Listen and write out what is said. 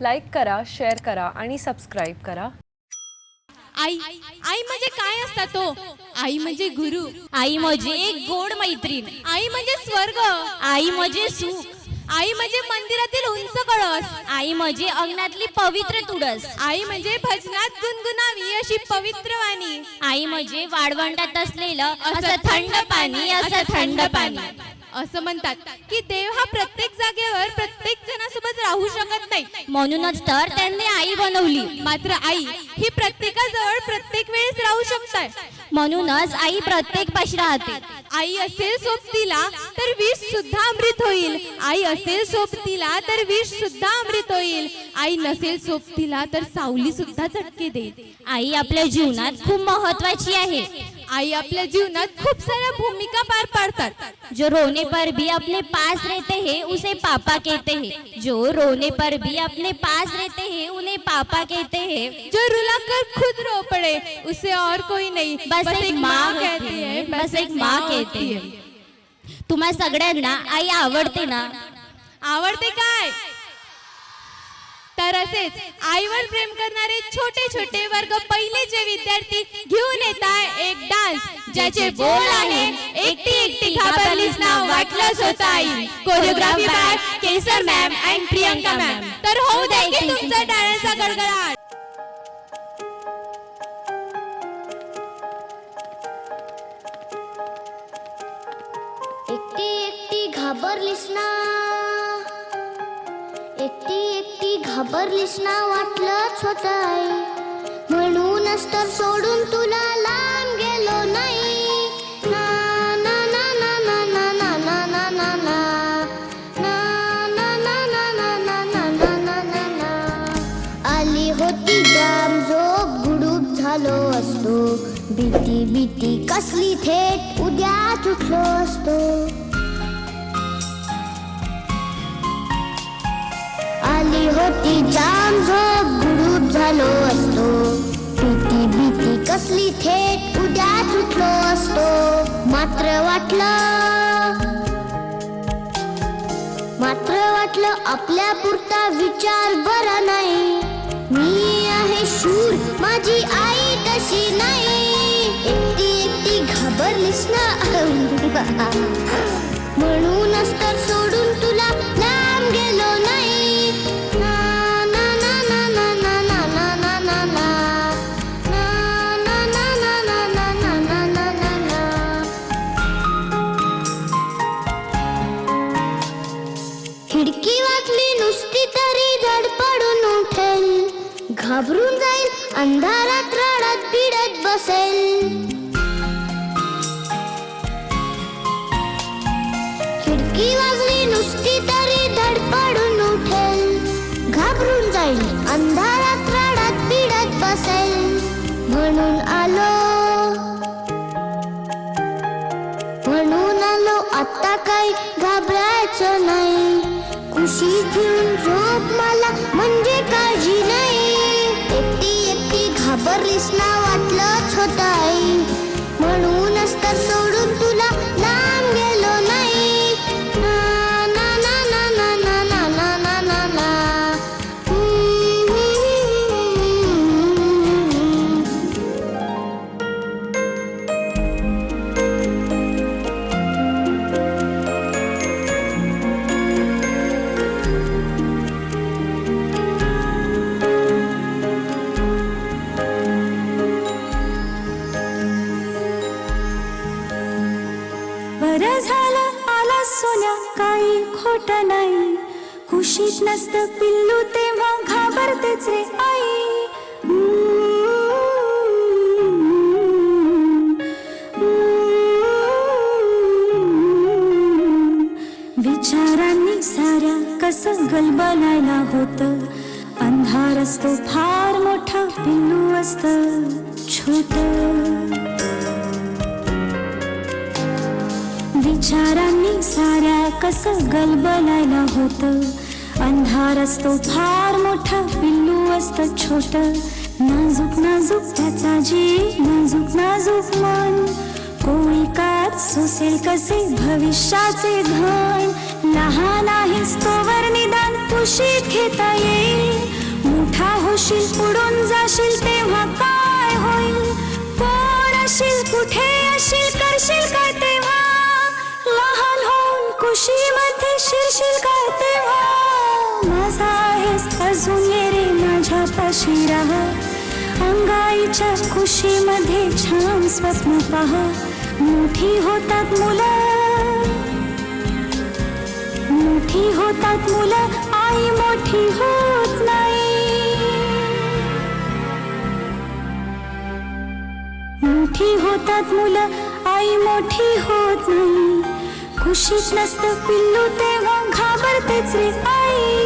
Like करा share करा आणि सबस्क्राईब करा. आई आई म्हणजे काय असता तो? आई म्हणजे गुरु. आई म्हणजे एक गोड मैत्रीण. आई म्हणजे स्वर्ग. आई म्हणजे सुख. आई म्हणजे मंदिरातील उंच कळस. आई म्हणजे अंगणातली पवित्र तुळस आई म्हणजे भजनात गुणगुणावी अशी पवित्र वाणी. आई म्हणजे वाळवंटात असलेलं असं थंड पाणी असं थंड पाणी. असं म्हणतात की देव हा प्रत्येक जागेवर प्रत्येक जणासोबत राहू शकत नाही. म्हणूनच तर त्यांनी आई बनवली. मात्र आई ही प्रत्येकाजवळ प्रत्येक वेळेस राहू शकताय म्हणूनच आई प्रत्येक पाशी राहते. आई असेल सोबतीला तर विष सुद्धा अमृत होईल. आई असेल सोबतीला तर विष सुद्धा अमृत होईल. आई नसेल सोबतीला तर सावली सुद्धा चटके देईल. आई आपल्या जीवनात खूप महत्वाची आहे. आई आपल्या जीवनात खूप साऱ्या भूमिका पार पाडतात. जो रोने पर भी अपने पास रहते हैं उसे पापा कहते हैं. जो रोने पर भी अपने पास रहते हैं उन्हें पापा कहते हैं. जो रुला कर खुद रो पड़े उसे और कोई नहीं. बस एक माँ कहती है बस एक माँ कहती है. तुम्हा सगळ्यांना आई आवडते ना? आवडते काय? तर असेच आईवर प्रेम करणारे छोटे छोटे वर्ग पहिलेचे विद्यार्थी घेऊन ज्याचे बोल आहे एकटी एकटी घाबरलीच ना वाटलंच होत आई choreography by Kesar ma'am and Priyanka ma'am तर होऊ द्या की तुमचा टाळ्यांचा गडगडाट. एकटी एकटी घाबरलीस ना. एकटी एकटी घाबरलीस ना वाटलंच होत आई म्हणूनच तर सोडून तुला लांब गेलो नाही. भीती भीती कसली थेट उद्या चुकलो असतो. आली होती जाम झोप गुडूप झालो असतो. भीती भीती कसली थेट उद्या चुकलो असतो. मात्र वाटलं मात्र वाटलं आपल्या पुरता विचार बरा नाही. मी आहे शूर माझी आई तशी नाही. घाबरलीस ना म्हणूनच तर सोडून तुला लांब गेलो नाही ना ना ना ना ना ना ना ना ना ना ना. ना ना ना ना ना ना ना ना ना ना. खिडकी वाचली नुसती तरी धडपडून उठेल घाबरून जाईल अंधारात रडत बिडत बसेल खुशी घेऊन झोप मला म्हणजे काळजी नाही. एकटी एकटी घाबरलीस ना वाटलंच होत आई म्हणूनच तर सोडून खोट नाही. खुशीत नसत पिल्लू तेव्हा घाबरतेच रे आई. विचारांनी साऱ्या कसं गलबलायला होत. अंधार असतो फार मोठा पिल्लू असत. छोट. विचारांनी साऱ्या कसं गलबलायला होत? अंधार असतो फार मोठा पिल्लू असत छोट. नाजूक नाजूक त्याचा जीव नाजूक नाजूक मन. कोळी कात सोसेल कसे भविष्याचे धन? लहान आहेस तोवर निदान कुशीत घेता येईल. मोठा होशील माझ्या राहा अंगाईच्या खुशीमध्ये छान स्वप्न पहा। मोठी होतात मुलं। मोठी होतात मुलं आई मोठी होत नाही। मोठी होतात मुलं आई मोठी होत नाही। खुशीत नसतं पिल्लू तेव्हा घाबरतेच रे आई।